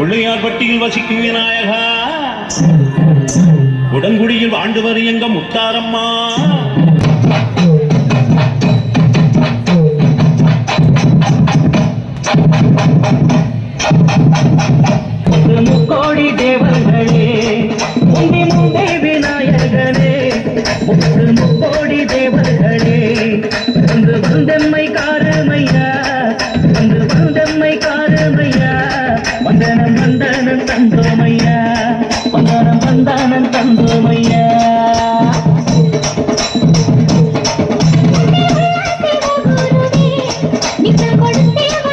கொள்ளையார்பட்டியில் வசிக்கும் விநாயகா உடங்குடியில் ஆண்டு எங்க முத்தாரம்மா. முக்கோடி தேவர்களே முந்தி முந்தை விநாயகனே முக்கோடி தேவர்களே வந்து வந்தம்மை காரமையா வந்தானன் தந்தோமையா? வந்தானம் வந்தானன் தந்தோமையா? கொடுத்தேவா